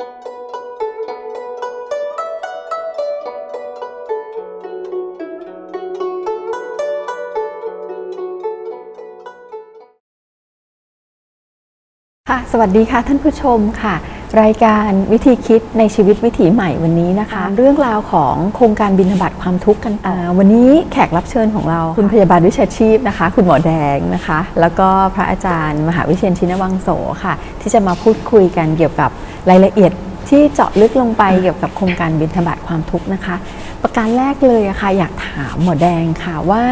ค่ะสวัสดีค่ะท่านผู้ชมค่ะ รายการวิธีคิดในชีวิตวิถีใหม่วันนี้นะคะ เรื่องราวของโครงการบินบัตความทุกข์กันต่ออาวันนี้แขกรับเชิญของเราคุณพยาบาลวิชาชีพนะคะ คุณหมอแดงนะคะ แล้วก็พระอาจารย์ มหาวิเชียนชินวังโสค่ะ ที่จะมาพูดคุยกันเกี่ยวกับ รายละเอียดที่เจาะลึกลงไปเกี่ยวกับโครงการบินบัตความทุกข์นะคะ ประการแรกเลยอะค่ะอยากถามหมอแดงค่ะว่า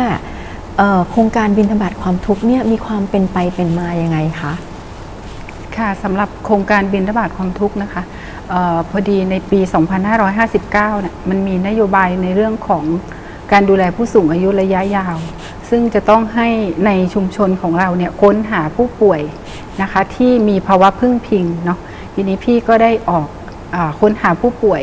โครงการบินบัตความทุกข์เนี่ยมีความเป็นไปเป็นมายังไงคะค่ะสำหรับโครงการบินทบาทความทุกข์นะคะออพอดีในปี 2559เนี่ยมันมีนโยบายในเรื่องของการดูแลผู้สูงอายุระยะยาว ซึ่งจะต้องให้ในชุมชนของเราเนี่ยค้นหาผู้ป่วยนะคะที่มีภาวะพึ่งพิงเนาะ ทีนี้พี่ก็ได้ออกอค้นหาผู้ป่วย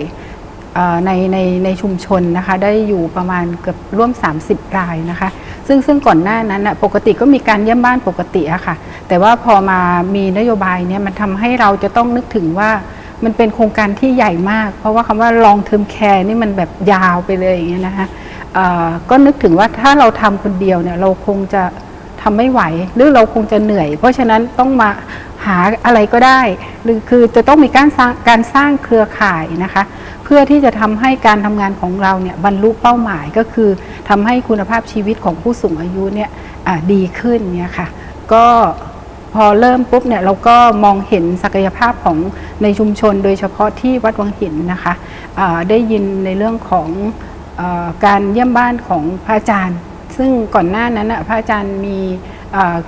ในในในชุมชนนะคะได้อยู่ประมาณเกือบร่วม 30 รายนะคะ ซึ่งซึ่งก่อนหน้านั้นนะปกติก็มีการเยี่ยมบ้านปกติอะค่ะ แต่ว่าพอมามีนโยบายเนี่ยมันทำให้เราจะต้องนึกถึงว่ามันเป็นโครงการที่ใหญ่มาก เพราะว่าคำว่า long term care นี่มันแบบยาวไปเลยอย่างเงี้ยนะคะก็นึกถึงว่าถ้าเราทำคนเดียวเนี่ยเราคงจะทำไม่ไหว หรือเราคงจะเหนื่อย เพราะฉะนั้นต้องมาหาอะไรก็ได้ หรือคือจะต้องมีการสร้างการสร้างเครือข่ายนะคะ เพื่อที่จะทำให้การทำงานของเราเนี่ยบรรลุเป้าหมายก็คือทำให้คุณภาพชีวิตของผู้สูงอายุเนี่ยดีขึ้นเนี่ยค่ะ ก็พอเริ่มปุ๊บเนี่ยเราก็มองเห็นศักยภาพของในชุมชน โดยเฉพาะที่วัดวังหินนะคะได้ยินในเรื่องของอการเยี่ยมบ้านของพระอาจารย์ ซึ่งก่อนหน้านั้นน่ะพระอาจารย์มี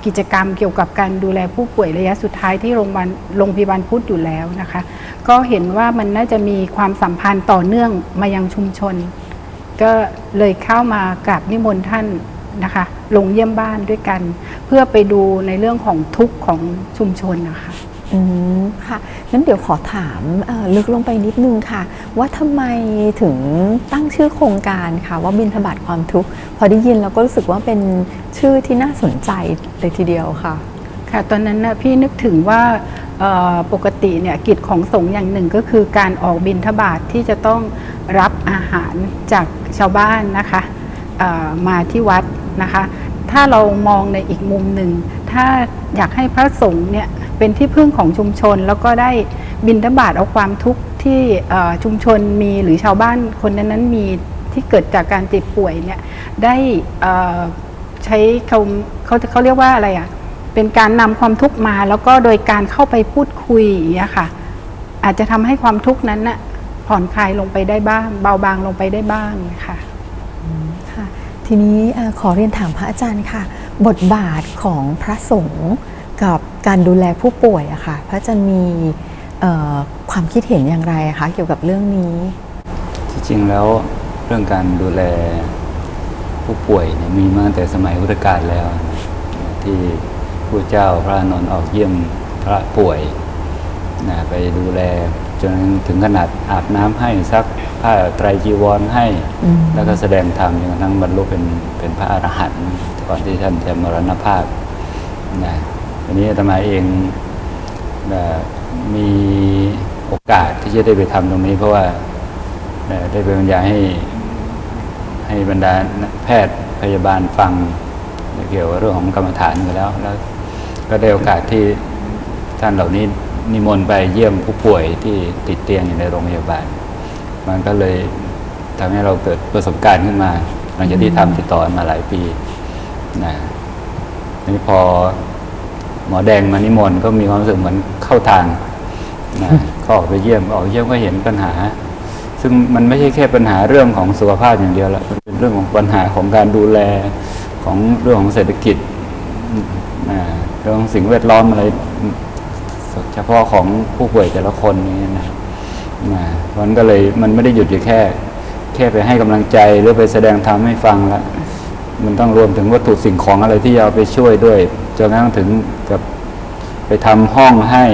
กิจกรรมเกี่ยวกับการดูแลผู้ป่วยระยะสุดท้ายที่โรงพยาบาลโรงพยาบาลพุทธอยู่แล้วนะคะ ก็เห็นว่ามันน่าจะมีความสัมพันธ์ต่อเนื่องมายังชุมชน ก็เลยเข้ามากราบนิมนต์ท่านนะคะลงเยี่ยมบ้านด้วยกัน เพื่อไปดูในเรื่องของทุกข์ของชุมชนนะคะ อืมค่ะงั้นเดี๋ยวขอถามลึกลงไปนิดนึงค่ะ ว่าทำไมถึงตั้งชื่อโครงการค่ะ ว่าบินทบาทความทุกข์พอได้ยินเราก็รู้สึกว่าเป็นชื่อที่น่าสนใจเลยทีเดียวค่ะ ค่ะตอนนั้นนะพี่นึกถึงว่าปกติเนี่ยกิจของสงฆ์อย่างหนึ่งก็คือการออกบิณฑบาตทที่จะต้องรับอาหารจากชาวบ้านนะคะมาที่วัดนะคะ ถ้าเรามองในอีกมุมหนึ่ง ถ้าอยากให้พระสงฆ์เนี่ย เป็นที่พึ่งของชุมชน แล้วก็ได้บิณฑบาตเอาความทุกข์ที่ชุมชนมีหรือชาวบ้านคนนั้นๆมีที่เกิดจากการเจ็บป่วยเนี่ยได้ใช้เขาเขาเขาเรียกว่าอะไรอะเป็นการนำความทุกข์มา แล้วก็โดยการเข้าไปพูดคุยอย่างเงี้ยค่ะ อาจจะทำให้ความทุกข์นั้นน่ะผ่อนคลายลงไปได้บ้าง เบาบางลงไปได้บ้างค่ะค่ะ ทีนี้ขอเรียนถามพระอาจารย์ค่ะ บทบาทของพระสงฆ์ กับการดูแลผู้ป่วยอะค่ะพระอาจารย์มีเอ่อความคิดเห็นอย่างไรอะคะเกี่ยวกับเรื่องนี้ ที่จริงแล้วเรื่องการดูแลผู้ป่วยเนี่ยมีมาตั้งแต่สมัยพุทธกาลแล้วนะที่พระเจ้าพระอานนท์ออกเยี่ยมพระป่วยนะไปดูแลจนถึงขนาดอาบน้ำให้ซักผ้าไตรจีวรให้อืมแล้วก็แสดงธรรมจนกระทั่งบรรลุเป็นเป็นพระอรหันต์ก่อนที่ท่านจะมรณภาพนะ ทีนี้อาตมาเองมีโอกาสที่จะได้ไปทำตรงนี้ เพราะว่าได้ไปบรรยายให้ให้บรรดาแพทย์พยาบาลฟังเกี่ยวกับเรื่องของกรรมฐานไปแล้ว แล้วก็ได้โอกาสที่ท่านเหล่านี้นิมนต์ไปเยี่ยมผู้ป่วยที่ติดเตียงอยู่ในโรงพยาบาล มันก็เลยทำให้เราเกิดประสบการณ์ขึ้นมา หลังจากที่ทำติดต่อมาหลายปีนะทีนี้พอ หมอแดงมานิมนต์ก็มีความรู้สึกเหมือนเข้าทางนะก็ออกไปเยี่ยมออกเยี่ยมก็เห็นปัญหา ซึ่งมันไม่ใช่แค่ปัญหาเรื่องของสุขภาพอย่างเดียวละมันเป็นเรื่องของปัญหาของการดูแลของเรื่องของเศรษฐกิจอ่าเรื่องของสิ่งแวดล้อมอะไรเฉพาะของผู้ป่วยแต่ละคนนี้นะนะมันก็เลยมันไม่ได้หยุดอยู่แค่ แค่ไปให้กำลังใจหรือไปแสดงธรรมให้ฟังละ มันต้องรวมถึงวัตถุสิ่งของอะไรที่จะเอาไปช่วยด้วยจนกระทั่งถึงกับไปทำห้องให้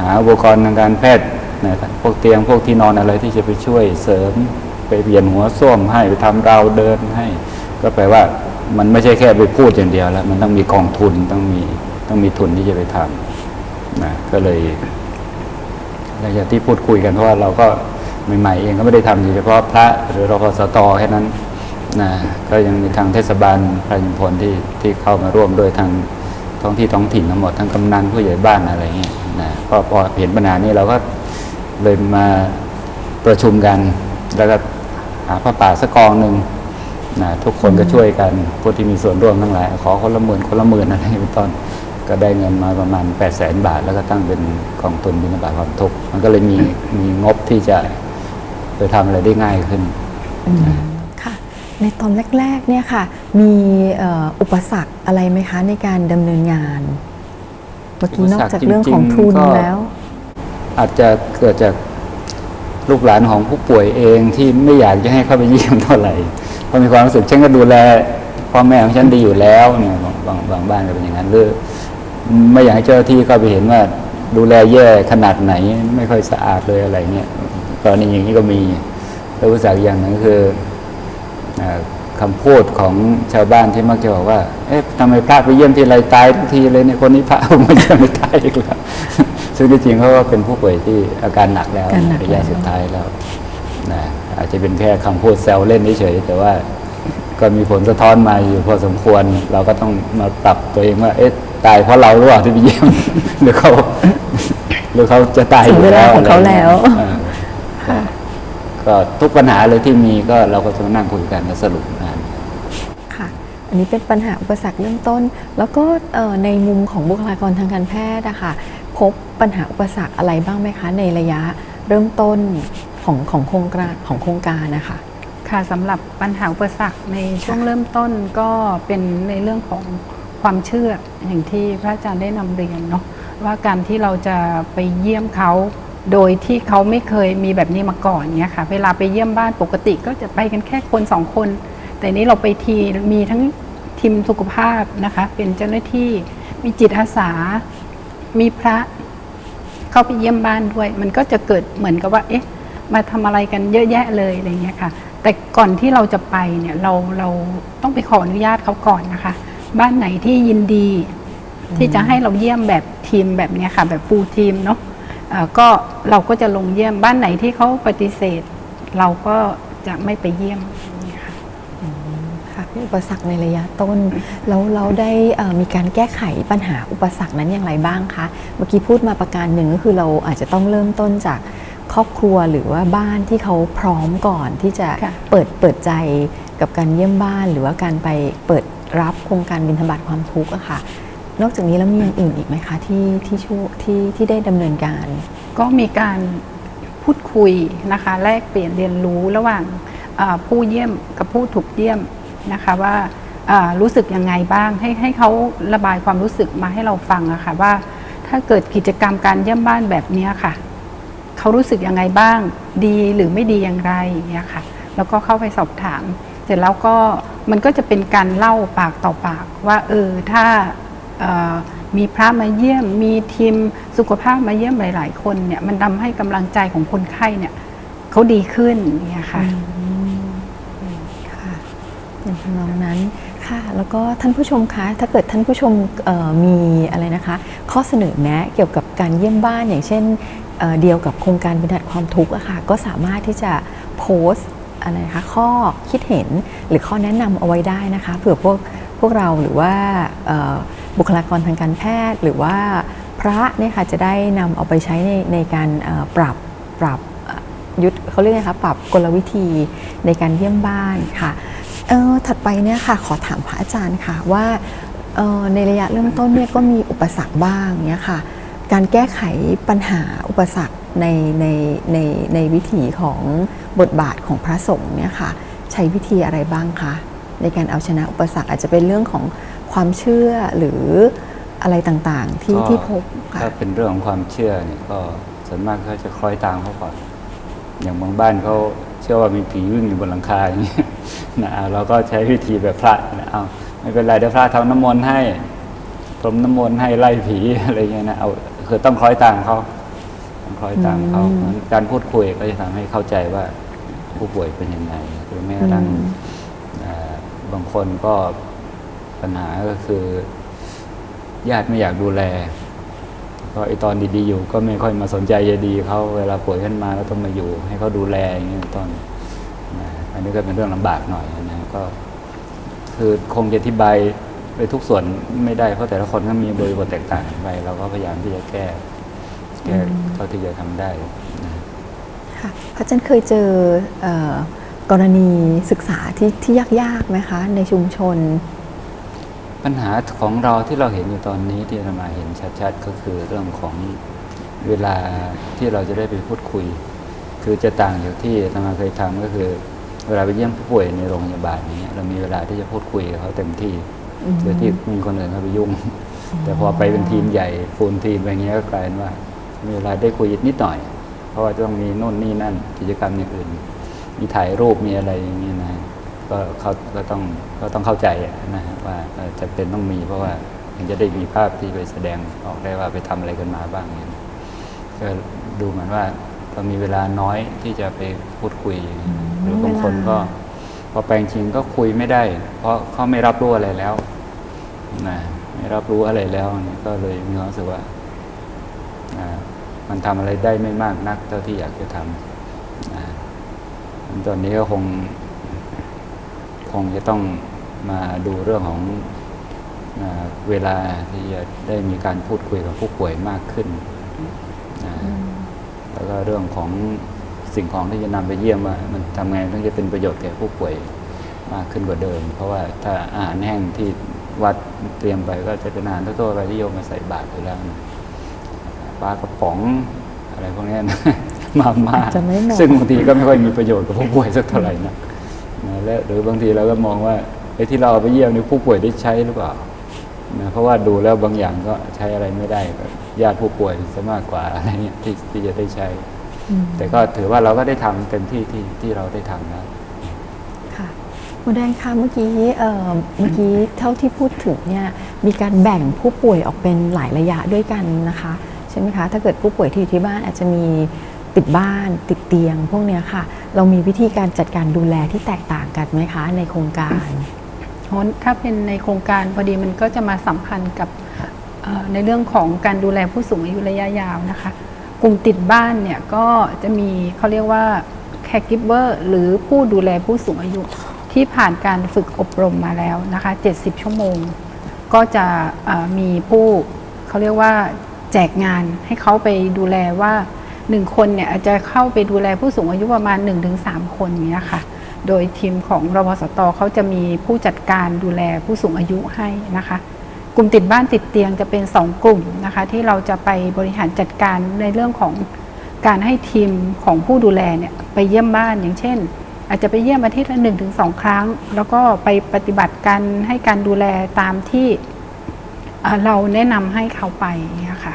หาอุปกรณ์ทางการแพทย์นะพวกเตียงพวกที่นอนอะไรที่จะไปช่วยเสริม ไปเปลี่ยนหัวส้วมให้ไปทำราวเดินให้ ก็แปลว่ามันไม่ใช่แค่ไปพูดอย่างเดียวแล้ว มันต้องมีกองทุนต้องมีต้องมีทุนที่จะไปทำนะก็เลยหลังจากที่พูดคุยกันเพราะว่าเราก็ใหม่ๆเองก็ไม่ได้ทำอยู่เฉพาะพระหรือรพสตแค่นั้น นะก็ยังมีทางเทศบาลพระยุพลที่ที่เข้ามาร่วมด้วยทางท้องที่ท้องถิ่นทั้งหมดทั้งกำนันผู้ใหญ่บ้านอะไรเงี้ยนะก็พอเห็นปัญหานี้เราก็เลยมาประชุมกัน แล้วก็หาพระป่าสักกองหนึ่งนะทุกคนก็ช่วยกันผู้ที่มีส่วนร่วมทั้งหลาย ขอคนละหมื่นคนละหมื่นอะไรเป็นต้นก็ได้เงินมาประมาณ 8 0 0แสนบาท แล้วก็ตั้งเป็นกองทุนบิณฑบาตความทุกข์มันก็เลยมีมีงบที่จะไปทำอะไรได้ง่ายขึ้นค่ะ ในตอนแรกๆเนี่ยค่ะ มีอุปสรรคอะไรไหมคะในการดำเนินงาน เมื่อกี้นอกจากเรื่องของทุนแล้ว อาจจะเกิดจากลูกหลานของผู้ป่วยเองที่ไม่อยากจะให้เข้าไปเยี่ยมเท่าไหร่เพราะมีความรู้สึกฉันก็ดูแลพ่อแม่ของฉันดีอยู่แล้วเนี่ยบางบางบ้านก็เป็นอย่างนั้นหรือไม่อยากให้เจ้าที่เข้าไปเห็นว่าดูแลแย่ขนาดไหน ไม่ค่อยสะอาดเลยอะไรเงี้ยกรณีอย่างนี้ก็มีแล้วอุปสรรคอย่างหนึงคือ คำพูดของชาวบ้านที่มักจะบอกว่า เอ๊ะทำไมพระไปเยี่ยมทีไรตายทุกทีเลยในยคนนี้พระไม่เยี่ยมไม่ตายอีกแล้ว ซึ่งที่จริงเขาก็เป็นผู้ป่วยที่อาการหนักแล้วอาการหนักระยะแล้วสุดท้ายแล้วนะอาจจะเป็นแค่คำพูดแซวเล่นเฉยๆแต่ว่าก็มีผลสะท้อนมาอยู่พอสมควร เราก็ต้องมาปรับตัวเองว่า เอ๊ะตายเพราะเราหรือเปล่าที่ไปเยี่ยมหรือเขาหรือเขาจะตายถึงเวลาของเขาะไรงี้ยแล้วเออ ก็ทุกปัญหาเลยที่มีก็เราก็จะมานั่งคุยกันและสรุปงานค่ะ อันนี้เป็นปัญหาอุปสรรคเริ่มต้น แล้วก็เอ่อในมุมของบุคลากรทางการแพทย์อะค่ะพบปัญหาอุปสรรคอะไรบ้างไหมคะ ในระยะเริ่มต้นของของโครงการของโครงการนะคะค่ะสำหรับปัญหาอุปสรรคในช่วงเริ่มต้นก็เป็นในเรื่องของความเชื่ออย่างที่พระอาจารย์ได้นำเรียนเนาะว่าการที่เราจะไปเยี่ยมเขา โดยที่เขาไม่เคยมีแบบนี้มาก่อนเนี่ยค่ะ เวลาไปเยี่ยมบ้านปกติก็จะไปกันแค่คนสองคน แต่นี้เราไปทีมีทั้งทีมสุขภาพนะคะ เป็นเจ้าหน้าที่มีจิตอาสา มีพระเข้าไปเยี่ยมบ้านด้วย มันก็จะเกิดเหมือนกับว่า เอ๊ะ มาทำอะไรกันเยอะแยะเลยอะไรเงี้ยค่ะ แต่ก่อนที่เราจะไปเนี่ยเราเราต้องไปขออนุญาตเขาก่อนนะคะ บ้านไหนที่ยินดี ที่จะให้เราเยี่ยมแบบทีมแบบเนี้ยค่ะ แบบฟูลทีมเนาะ ก็เราก็จะลงเยี่ยมบ้านไหนที่เขาปฏิเสธ เราก็จะไม่ไปเยี่ยมอย่างเงี้ยค่ะค่ะเป็นอุปสรรคในระยะต้นแล้วเราได้เอ่อมีการแก้ไขปัญหาอุปสรรคนั้นอย่างไรบ้างคะเมื่อกี้พูดมาประการหนึ่งก็คือเราอาจจะต้องเริ่มต้นจากครอบครัวหรือว่าบ้านที่เขาพร้อมก่อนที่จะค่ะเปิดเปิดใจกับการเยี่ยมบ้าน หรือว่าการไปเปิดรับโครงการบิณฑบาตความทุกข์อะค่ะ นอกจากนี้แล้วมีอย่างอื่นอีกไหมคะที่ที่ช่วยที่ที่ได้ดำเนินการ ก็มีการพูดคุยนะคะแลกเปลี่ยนเรียนรู้ระหว่างผู้เยี่ยมกับผู้ถูกเยี่ยมนะคะว่ารู้สึกยังไงบ้างให้ให้เขาระบายความรู้สึกมาให้เราฟังอะค่ะว่าถ้าเกิดกิจกรรมการเยี่ยมบ้านแบบนี้ค่ะเขารู้สึกยังไงบ้างดีหรือไม่ดีอย่างไรอย่างเงี้ยค่ะแล้วก็เข้าไปสอบถาม เสร็จแล้วก็มันก็จะเป็นการเล่าปากต่อปากว่าเออถ้า มีพระมาเยี่ยม มีทีมสุขภาพมาเยี่ยมหลาย ๆ คนเนี่ยมันทำให้กำลังใจของคนไข้เนี่ยเขาดีขึ้นเงี้ยค่ะค่ะอย่างทำนองนั้นค่ะแล้วก็ท่านผู้ชมคะถ้าเกิดท่านผู้ชมมีอะไรนะคะ ข้อเสนอแนะเกี่ยวกับการเยี่ยมบ้านอย่างเช่นเเดียวกับโครงการบรรเทาความทุกข์อะค่ะก็สามารถที่จะโพสต์อะไรนะคะข้อคิดเห็นหรือข้อแนะนำเอาไว้ได้นะคะเผื่อพวกพวกเราหรือว่า บุคลากรทางการแพทย์ หรือว่าพระเนี่ยค่ะจะได้นำเอาไปใช้ในในการปรับปรับยุทธเขาเรียกไงคะปรับกลวิธีในการเยี่ยมบ้านค่ะเออถัดไปเนี่ยค่ะขอถามพระอาจารย์ค่ะว่าเออในระยะเริ่มต้นเนี่ยก็มีอุปสรรคบ้างเนี่ยค่ะการแก้ไขปัญหาอุปสรรคในในในในวิถีของบทบาทของพระสงฆ์เนี่ยค่ะใช้วิธีอะไรบ้างคะในการเอาชนะอุปสรรคอาจจะเป็นเรื่องของ ความเชื่อหรืออะไรต่างๆที่ก็ที่พบค่ะถ้าเป็นเรื่องของความเชื่อเนี่ยก็ส่วนมากเขาจะคล้อยตามเขาก่อน อย่างบางบ้านเขาเชื่อว่ามีผีวิ่งอยู่บนหลังคาอย่างนี้ยนะอ่าเราก็ใช้วิธีแบบพระนะเอาไม่เป็นไรเดี๋ยวพระทำน้ำมนต์ให้พรมน้ำมนต์ให้ไล่ผีอะไรเงี้ยนะเอาคือต้องคล้อยตามเขาต้องคล้อยตามเขาอืมเพราะฉะนั้นการพูดคุยก็จะทำให้เข้าใจว่าผู้ป่วยเป็นยังไงหรือแม้กระทั่งอืมอ่าบางคนก็ ปัญหาก็คือ ญาติไม่อยากดูแลก็ไอตอนดีๆอยู่ ก็ไม่ค่อยมาสนใจใยดีเขาเวลาป่วยขึ้นมาแล้วต้องมาอยู่ ให้เขาดูแลอย่างเงี้ยต้นนะอันนี้ก็เป็นเรื่องลำบากหน่อยนะก็ คือคงจะอธิบายไปทุกส่วนไม่ได้เพราะแต่ละคนก็มีบริบทแตกต่างกันไปเราก็พยายามที่จะแก้แก้เท่าที่จะทำได้นะค่ะพระอาจารย์เคยเจอเอ่อกรณีศึกษาที่ที่ยากๆไหมคะ ในชุมชน ปัญหาของเราที่เราเห็นอยู่ตอนนี้ที่อามาเห็นชัดๆ ก็คือเรื่องของเวลาที่เราจะได้ไปพูดคุย คือจะต่างจากที่อามาเคยทำก็คือ เวลาไปเยี่ยมผู้ป่วยในโรงพยาบาลนี้เรามีเวลาที่จะพูดคุยกับเขาเต็มที่โดยที่มีคนอื่นเข้าไปยุ่ง แต่พอไปเป็นทีมใหญ่ฟูลทีมอะไรเงี้ยก็กลายเป็นว่า มีเวลาได้คุยนิดหน่อย เพราะว่าต้องมีโน่นนี่นั่นกิจกรรมอย่างอื่น มีถ่ายรูปมีอะไรอย่างเงี้ยนะ ก็เขาก็ต้องก็ต้องเข้าใจอะนะฮะว่าเอ่อจะเป็นต้องมีเพราะว่าถึงจะได้มีภาพที่ไปแสดงออกได้ว่าไปทำอะไรกันมาบ้างเนี่ยก็ดูเหมือนว่าเรามีเวลาน้อยที่จะไปพูดคุยอย่างเงี้ยนะหรือบางคนก็พอแปลงจริงก็คุยไม่ได้ เพราะเขาไม่รับรู้อะไรแล้วนะไม่รับรู้อะไรแล้วเนี่ยก็เลยมีความรู้สึกว่าอ่ามันทำอะไรได้ไม่มากนักเท่าที่อยากจะทำนะตอนนี้ก็คง คงจะต้องมาดูเรื่องของเออเวลาที่จะได้มีการพูดคุยกับผู้ป่วยมากขึ้นนะแล้วก็เรื่องของสิ่งของที่จะนำไปเยี่ยมว่ามันทำไงถึงจะเป็นประโยชน์แก่ผู้ป่วยมากขึ้นกว่าเดิม เพราะว่าถ้าอาหารแห้งที่วัดเตรียมไปก็จะเป็นอาหารทั่วๆไปที่โยมมาใส่บาตรไปแล้วนะปลากระป๋องอะไรพวกเนี้ยนะมาม่าอาจจะไม่เหมาะซึ่งบางทีก็ไม่ค่อยมีประโยชน์กับผู้ป่วยสักเท่าไหร่นะ นะและหรือบางทีเราก็มองว่าไอ้ที่เราเอาไปเยี่ยมนี่ผู้ป่วยได้ใช้หรือเปล่านะเพราะว่าดูแล้วบางอย่างก็ใช้อะไรไม่ได้กับญาติผู้ป่วยซะมากกว่าอะไรเงี้ยที่ที่จะได้ใช้อืมแต่ก็ถือว่าเราก็ได้ทำเต็มที่ที่ที่เราได้ทำแล้วค่ะคุณแดงคะเมื่อกี้เอ่อเมื่อกี้เท่าที่พูดถึงเนี่ยมีการแบ่งผู้ป่วยออกเป็นหลายระยะด้วยกันนะคะ ใช่ไหมคะ ถ้าเกิดผู้ป่วยที่อยู่ที่บ้านอาจจะมี ติดบ้านติดเตียง พวกเนี้ยค่ะ เรามีวิธีการจัดการดูแลที่แตกต่างกันไหมคะ ในโครงการถ้าเป็นในโครงการพอดีมันก็จะมาสัมพันธ์กับในเรื่องของการดูแลผู้สูงอายุระยะยาวนะคะ กลุ่มติดบ้านเนี่ยก็จะมีเขาเรียกว่า caregiver หรือผู้ดูแลผู้สูงอายุที่ผ่านการฝึกอบรมมาแล้วนะคะ 70 ชั่วโมง ก็จะมีผู้เขาเรียกว่าแจกงานให้เขาไปดูแลว่า หนึ่งคนเนี่ยอาจจะเข้าไปดูแลผู้สูงอายุประมาณ 1-3 คนเนี้ยค่ะ โดยทีมของรพสตเขาจะมีผู้จัดการดูแลผู้สูงอายุให้นะคะ กลุ่มติดบ้านติดเตียงจะเป็น 2 กลุ่มนะคะ ที่เราจะไปบริหารจัดการในเรื่องของการให้ทีมของผู้ดูแลเนี่ยไปเยี่ยมบ้านอย่างเช่น อาจจะไปเยี่ยมอาทิตย์ละหนึ่งถึงสองครั้ง แล้วก็ไปปฏิบัติการให้การดูแลตามที่เราแนะนำให้เขาไปนี่ยค่ะ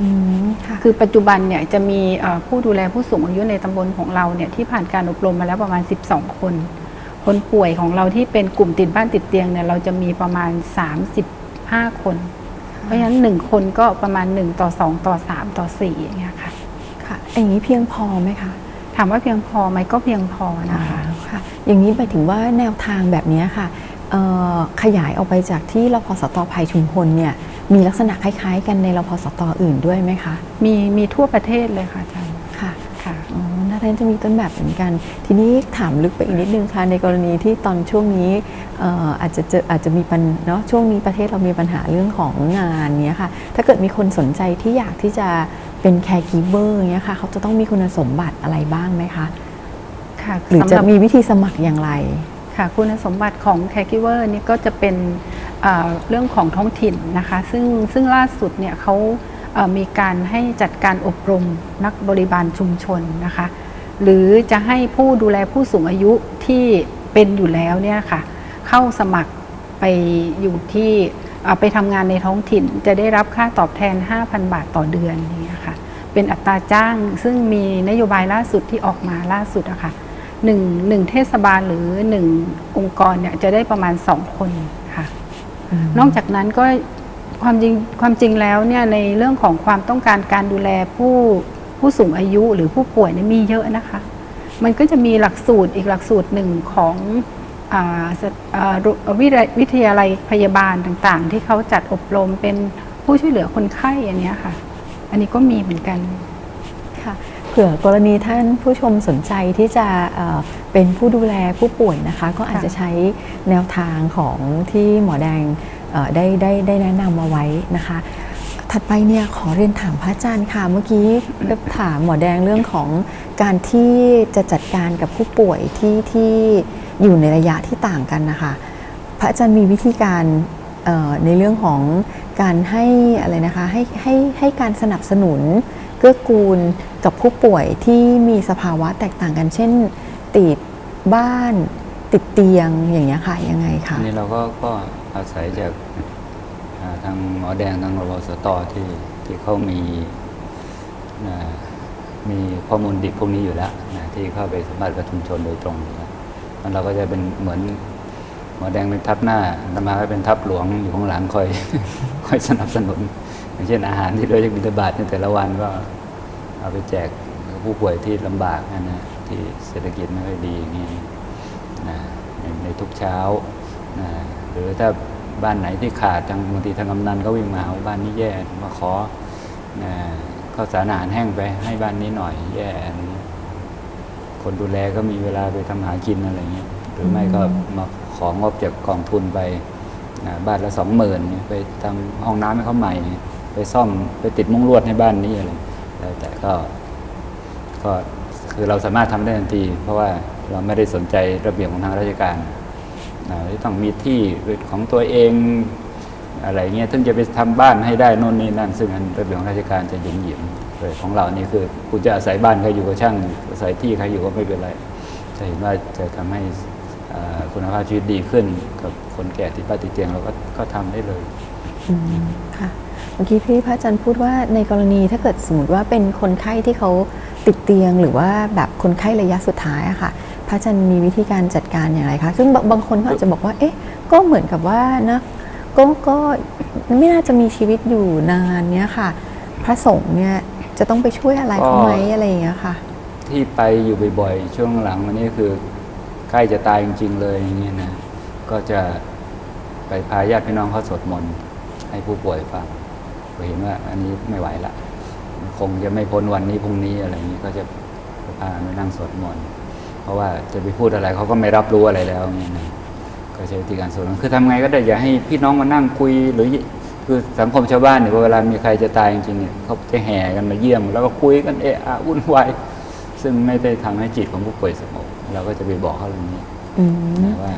อืมค่ะคือปัจจุบันเนี่ยจะมีเอ่อผู้ดูแลผู้สูงอายุในตำบลของเราเนี่ยที่ผ่านการอบรมมาแล้วประมาณ 12 คน คนป่วยของเราที่เป็นกลุ่มติดบ้านติดเตียงเนี่ยเราจะมีประมาณ 35 คน เพราะฉะนั้น 1 คนก็ประมาณ 1 ต่อ 2 ต่อ 3 ต่อ4อย่างเงี้ยค่ะ ค่ะ อย่างนี้เพียงพอไหมคะถามว่าเพียงพอไหมก็เพียงพอนะคะ ค่ะ อย่างนี้ไปถึงว่าแนวทางแบบนี้ค่ะเอ่อขยายออกไปจากที่รพสตภัยชุมพลเนี่ย มีลักษณะคล้าย ๆ กันในรพสตอื่นด้วยไหมคะ มีมีทั่วประเทศเลยค่ะอาจารย์ค่ะค่ะอ๋อน่าจะมีต้นแบบเหมือนกัน ทีนี้ถามลึกไปอีกนิดนึงค่ะ ในกรณีที่ตอนช่วงนี้เอ่ออาจจะเจออาจจะมีปัญเนาะช่วงนี้ประเทศเรามีปัญหาเรื่องของงานเนี้ยค่ะ ถ้าเกิดมีคนสนใจที่อยากที่จะเป็นแคร์กิเวอร์เนี้ยค่ะ เขาจะต้องมีคุณสมบัติอะไรบ้างไหมคะค่ะหรือสำจะหรับมีวิธีสมัครอย่างไรค่ะ คุณสมบัติของ caregiver นี่ก็จะเป็น เรื่องของท้องถิ่นนะคะซึ่งซึ่งล่าสุดเนี่ยเขาเอ่อมีการให้จัดการอบรมนักบริบาลชุมชนนะคะหรือจะให้ผู้ดูแลผู้สูงอายุที่เป็นอยู่แล้วเนี่ยค่ะเข้าสมัครไปอยู่ที่ไปทำงานในท้องถิ่น จะได้รับค่าตอบแทน 5,000 บาทต่อเดือนอย่ค่ะเป็นอัตราจ้างซึ่งมีนโยบายล่าสุดที่ออกมาล่าสุดอะค่ะหนึ่งหนึ่งเทศบาลหรือหนึ่งองค์กรเนี่ยจะได้ประมาณสองคน นอกจากนั้นก็ความจริงความจริงแล้วเนี่ยในเรื่องของความต้องการการดูแลผู้ผู้สูงอายุหรือผู้ป่วยเนี่ยมีเยอะนะคะ มันก็จะมีหลักสูตรอีกหลักสูตรหนึ่งของอาสอ่าวิทยาวิทยาลัยพยาบาลต่างๆ ที่เขาจัดอบรมเป็นผู้ช่วยเหลือคนไข้อันเนี้ยค่ะ อันนี้ก็มีเหมือนกันค่ะเผื่อกรณีท่านผู้ชมสนใจที่จะเอ่อเป็นผู้ดูแลผู้ป่วยนะคะ ก็อาจจะใช้แนวทางของที่หมอแดงเอ่อได้ได้ได้แนะนำมาไว้นะคะ ถัดไปเนี่ยขอเรียนถามพระอาจารย์ค่ะ เมื่อกี้เบบถามหมอแดงเรื่องของการที่จะจัดการกับผู้ป่วยที่ที่อยู่ในระยะที่ต่างกันนะคะ พระอาจารย์มีวิธีการเอ่อในเรื่องของการให้อะไรนะคะให้ให้ให้การสนับสนุน เกื้อกูลกับผู้ป่วยที่มีสภาวะแตกต่างกัน เช่น ติดบ้านติดเตียงอย่างเงี้ยค่ะยังไงคะอันนี้เราก็ก็อาศัยจากทางหมอแดงทางรบสตที่ที่เขามีมีข้อมูลดิบพวกนี้อยู่แล้วนะที่เข้าไปสัมผัสกับชุมชนโดยตรงอยู่แล้วมันเราก็จะเป็นเหมือนหมอแดงเป็นทัพหน้าธรรมาก็เป็นทัพหลวงอยู่ข้างหลังคอยคอยสนับสนุน อย่างเช่นอาหารที่เราจะบิณฑบาตในแต่ละวันก็เอาไปแจกผู้ป่วยที่ลำบากนะนะที่เศรษฐกิจไม่ค่อยดีอย่างนี้นะในในทุกเช้านะหรือถ้าบ้านไหนที่ขาดทางบางทีทางกำนันก็วิ่งมาเอาบ้านนี้แย่มาขอนะข้าวสารอาหารแห้งไปให้บ้านนี้หน่อยแย่อันนี้คนดูแลก็มีเวลาไปทำหากินอะไรเงี้ยหรือไม่ก็มาของงบจากกองทุนไปนะบ้านละสองหมื่นไปทำห้องน้ำให้เขาใหม่ ไปซ่อมไปติดมุ้งลวดให้บ้านนี้อะไรแล้วแต่ก็ก็คือเราสามารถทำได้ทันที เพราะว่าเราไม่ได้สนใจระเบียบของทางราชการที่ต้องมีที่ของตัวเองอะไรเงี้ยถึงจะไปทำบ้านให้ได้น่นนี่นั่น ซึ่งระเบียบของราชการจะหยิมหยิมๆเลยของเรานี่คือคุณจะอาศัยบ้านใครอยู่ก็ช่างอาศัยที่ใครอยู่ก็ไม่เป็นไรจะเห็นว่าจะทำให้คุณภาพชีวิตดีขึ้นกับคนแก่ที่ป้านติดเตียงเราก็ก็ทำได้เลยค่ะ เมื่อกี้พี่พระอาจารย์พูดว่าในกรณีถ้าเกิดสมมติว่าเป็นคนไข้ที่เขาติดเตียง หรือว่าแบบคนไข้ระยะสุดท้ายอะค่ะ พระอาจารย์มีวิธีการจัดการอย่างไรคะ ซึ่งบางบางคนเขาอาจจะบอกว่า เอ๊ะ ก็เหมือนกับว่านะก็ก็ไม่น่าจะมีชีวิตอยู่นานเนี้ยค่ะ พระสงฆ์เนี่ยจะต้องไปช่วยอะไรเขาไหมอะไรอย่างเงี้ยค่ะ ที่ไปอยู่บ่อยๆ ช่วงหลังวันนี้คือใกล้จะตายจริงๆเลยอย่างเงี้ยนะ ก็จะไปพาญาติพี่น้องเขาสวดมนต์ให้ผู้ป่วยฟัง ก็เห็นว่า อันนี้ไม่ไหวละคงจะไม่พ้นวันนี้พรุ่งนี้อะไรอย่างนี้ก็จะพาไปนั่งสวดมนต์เพราะว่าจะไปพูดอะไรเขาก็ไม่รับรู้อะไรแล้วอย่างเงี้ยนะก็ใช้วิธีการสวดมนต์คือทำไงก็ได้อย่าให้พี่น้องมานั่งคุยหรือคือสังคมชาวบ้านเนี่ยเวลามีใครจะตายจริงๆเนี่ยเขาจะแห่กันมาเยี่ยม แล้วก็คุยกันเอะอะวุ่นวายซึ่งไม่ได้ทำให้จิตของผู้ป่วยสงบเราก็จะไปบอกเขาเรื่องนี้อืมนะว่า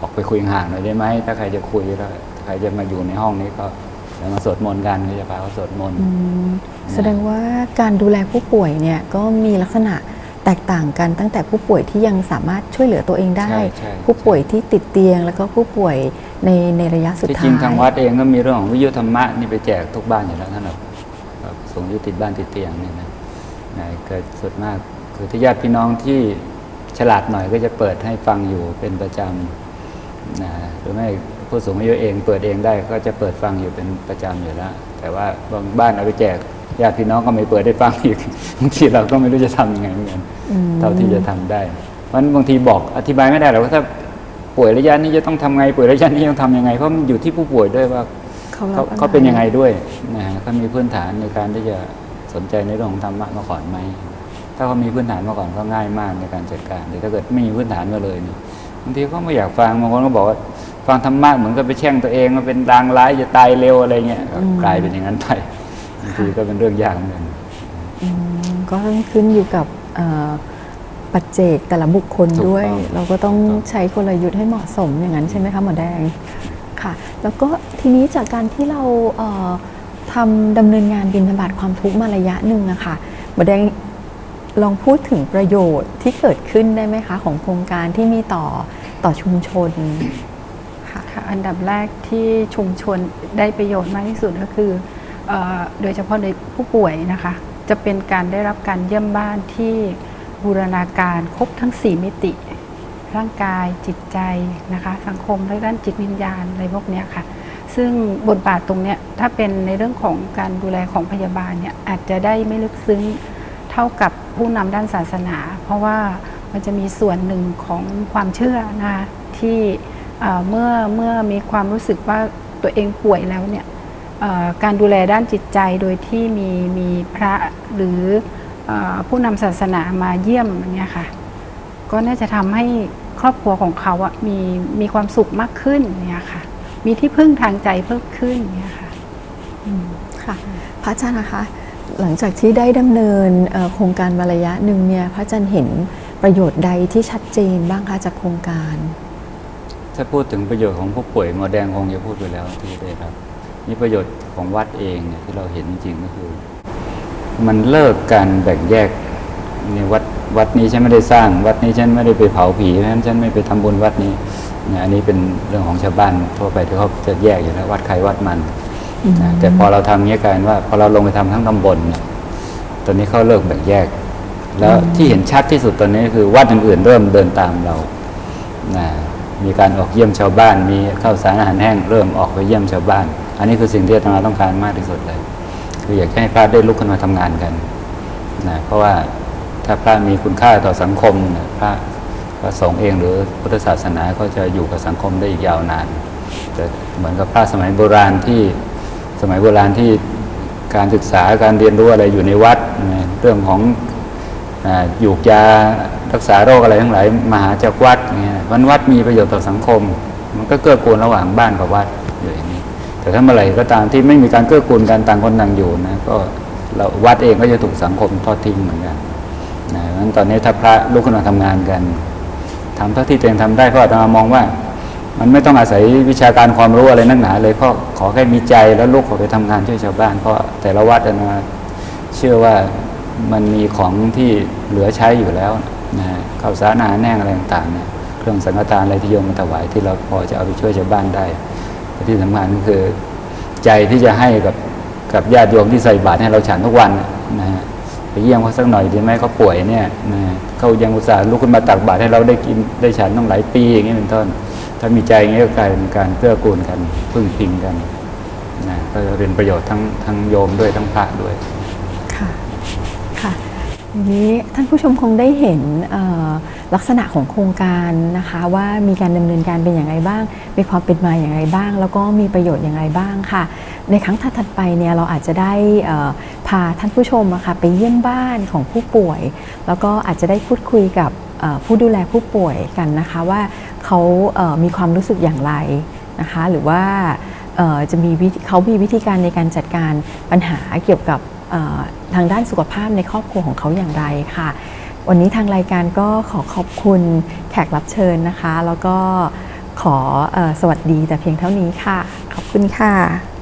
ออกไปคุยห่างหน่อยได้ไหมถ้าใครจะคุยแล้วใครจะมาอยู่ในห้องนี้ก็ เดี๋ยวมาสวดมนต์กันก็จะพาเขาสวดมนต์ อืมแสดงว่าการดูแลผู้ป่วยเนี่ยก็มีลักษณะแตกต่างกันตั้งแต่ผู้ป่วยที่ยังสามารถช่วยเหลือตัวเองได้ ใช่ใช่ ผู้ป่วยที่ติดเตียง แล้วก็ผู้ป่วยในในระยะสุดที่ท้ายจริงทางวัดเองก็มีเรื่องของวิทยุธรรมะนี่ไปแจกทุกบ้านอยู่แล้วท่านแบบส่งยุติดบ้านติดเตียงเนี่ยนะนะเกิดสุดมากคือที่ญาติพี่น้องที่ฉลาดหน่อยก็จะเปิดให้ฟังอยู่เป็นประจำนะหรือไม่ ผู้สูงอายุเองเปิดเองได้ก็จะเปิดฟังอยู่เป็นประจำอยู่แล้ว แต่ว่าบางบ้านเอาไปแจกญาติพี่น้องก็ไม่เปิดได้ฟังอีกบางทีเราก็ไม่รู้จะทำยังไงเหมือนกันอืมเท่าที่จะทำได้เพราะฉะนั้นบางทีบอกอธิบายไม่ได้หรอกว่าถ้าป่วยระยะนี้จะต้องทำไงป่วยระยะนี้ต้องทำยังไงเพราะมันอยู่ที่ผู้ป่วยด้วยว่าเขาเขารับเขาเป็นยังไงด้วยนะฮะเขามีพื้นฐานในการที่จะสนใจในเรื่องของธรรมะมาก่อนไหมถ้าเขามีพื้นฐานมาก่อนก็ง่ายมากในการจัดการแต่ถ้าเกิดไม่มีพื้นฐานมาเลยเนี่ยบางทีเขาไม่อยากฟังบางคนก็บอกว่า ฟังธรรมะเหมือนกับไปแช่งตัวเองว่าเป็นดางร้ายจะตายเร็วอะไรเงี้ยก็กลายเป็นอย่างนั้นไปบางทีก็เป็นเรื่องยากเหมือนกันอืมก็ต้องขึ้นอยู่กับเอ่อปัจเจกแต่ละบุคคลถูกด้วยต้องเราก็ต้องถูกต้องใช้กลยุทธ์ให้เหมาะสมอย่างนั้นใช่ไหมคะหมอแดงค่ะ แล้วก็ทีนี้จากการที่เราเอ่อทำดำเนินงานบินบาตความทุกข์มาระยะหนึ่งอะค่ะหมอแดงลองพูดถึงประโยชน์ที่เกิดขึ้นได้ไหมคะ ของโครงการที่มีต่อต่อชุมชน ค่ะอันดับแรกที่ชุมชนได้ประโยชน์มากที่สุดก็คือเออโดยเฉพาะในผู้ป่วยนะคะ จะเป็นการได้รับการเยี่ยมบ้านที่บูรณาการครบทั้ง 4 มิติ ร่างกายจิตใจนะคะ สังคมและด้านจิตวิญญาณอะไรพวกนี้ค่ะ ซึ่งบทบาทตรงเนี้ยถ้าเป็นในเรื่องของการดูแลของพยาบาลเนี่ยอาจจะได้ไม่ลึกซึ้งเท่ากับผู้นำด้านศาสนา เพราะว่ามันจะมีส่วนหนึ่งของความเชื่อนะคะที่ เมื่อเมื่อมีความรู้สึกว่าตัวเองป่วยแล้วเนี่ยการดูแลด้านจิตใจโดยที่มีมีพระหรืออผู้นำศาสนามาเยี่ยมเงี้ยค่ะ ก็น่าจะทำให้ครอบครัวของเขาอะมีมีความสุขมากขึ้นเนี่ยค่ะ มีที่พึ่งทางใจเพิ่มขึ้นเนี่ยค่ะค่ะพระอาจารย์นะคะ หลังจากที่ได้ดำเนินโครงการมาระยะหนึ่งเนี่ยพระอาจารย์เห็นประโยชน์ใดที่ชัดเจนบ้างคะจากโครงการ ถ้าพูดถึงประโยชน์ของผู้ป่วยหมอแดงคงจะพูดไปแล้วที่ได้รับนี่ประโยชน์ของวัดเองเนี่ยที่เราเห็นจริงๆก็คือ มันเลิกการแบ่งแยกเนี่ยวัดวัดนี้ฉันไม่ได้สร้าง วัดนี้ฉันไม่ได้ไปเผาผีเพราะฉะนั้นฉันไม่ไปทำบุญวัดนี้เนี่ยอันนี้เป็นเรื่องของชาวบ้านทั่วไปที่เขาจะแยกอยู่แล้ววัดใครวัดมันนะแต่พอเราทำเงี้ยกลายเป็นว่าพอเราลงไปทำทั้งตำบลเนี่ยตอนนี้เขาเลิกแบ่งแยก แล้วที่เห็นชัดที่สุดตอนนี้คือวัดอื่นๆเริ่มเดินตามเรานะ มีการออกเยี่ยมชาวบ้าน มีข้าวสารอาหารแห้งเริ่มออกไปเยี่ยมชาวบ้าน อันนี้คือสิ่งที่อาตมาต้องการมากที่สุดเลย คืออยากให้พระได้ลุกขึ้นมาทำงานกันนะเพราะว่าถ้าพระมีคุณค่าต่อสังคมนะพระพระสงฆ์เองหรือพุทธศาสนาก็จะอยู่กับสังคมได้อีกยาวนานแต่เหมือนกับพระสมัยโบราณที่สมัยโบราณที่การศึกษาการเรียนรู้อะไรอยู่ในวัดนะเรื่องของ หยูกยารักษาโรคอะไรทั้งหลายมาหาจากวัดอย่างเงี้ยวันวัดมีประโยชน์ต่อสังคม มันก็เกื้อกูลระหว่างบ้านกับวัดอยู่อย่างนี้ แต่ถ้าเมื่อไหร่ก็ตามที่ไม่มีการเกื้อกูลกันต่างคนต่างอยู่นะก็เราวัดเองก็จะถูกสังคมทอดทิ้งเหมือนกันนะเพราะฉะนั้นตอนนี้ถ้าพระลุกขึ้นมาทำงานกันทำเท่าที่ตัวเองทำได้เพราะอาตมามองว่า มันไม่ต้องอาศัยวิชาการความรู้อะไรนักหนาเลยก็ขอแค่มีใจแล้วลุกออไปทำงานช่วยชาวบ้าน เพราะแต่ละวัดอาตมาเชื่อว่า มันมีของที่เหลือใช้อยู่แล้วนะข้าวสารอาหารแห้งอะไรต่างๆเนี่ยเครื่องสังฆทานอะไรที่โยมมาถวายที่เราพอจะเอาไปช่วยชาวบ้านได้ที่สำคัญก็คือใจที่จะให้กับกับญาติโยมที่ใส่บาตรให้เราฉันทุกวันนะฮะไปเยี่ยมเขาสักหน่อยดีไหมเขาป่วยเนี่ยนะฮะเขายังอุตส่าห์ลุกขึ้นมาตักบาตรให้เราได้กินได้ฉันต้องหลายปีอย่างนี้เป็นต้น ถ้ามีใจอย่างนี้ก็กลายเป็นการเกื้อกูลกันพึ่งพิงกันนะก็จะเป็นประโยชน์ทั้งทั้งโยมด้วยทั้งพระด้วย นี้ท่านผู้ชมคงได้เห็นลักษณะของโครงการนะคะว่ามีการดำเนินการเป็นอย่างไรบ้าง มีความเป็นมาอย่างไรบ้าง แล้วก็มีประโยชน์อย่างไรบ้างค่ะ ในครั้งถัดไปเนี่ยเราอาจจะได้พาท่านผู้ชมะค่ะไปเยี่ยมบ้านของผู้ป่วย แล้วก็อาจจะได้พูดคุยกับผู้ดูแลผู้ป่วยกันนะคะว่าเขามีความรู้สึกอย่างไรนะคะ หรือว่าจะมีเขามีวิธีการในการจัดการปัญหาเกี่ยวกับ ทางด้านสุขภาพในครอบครัวของเขาอย่างไรค่ะ วันนี้ทางรายการก็ขอขอบคุณแขกรับเชิญนะคะ แล้วก็ขออสวัสดีแต่เพียงเท่านี้ค่ะ ขอบคุณค่ะ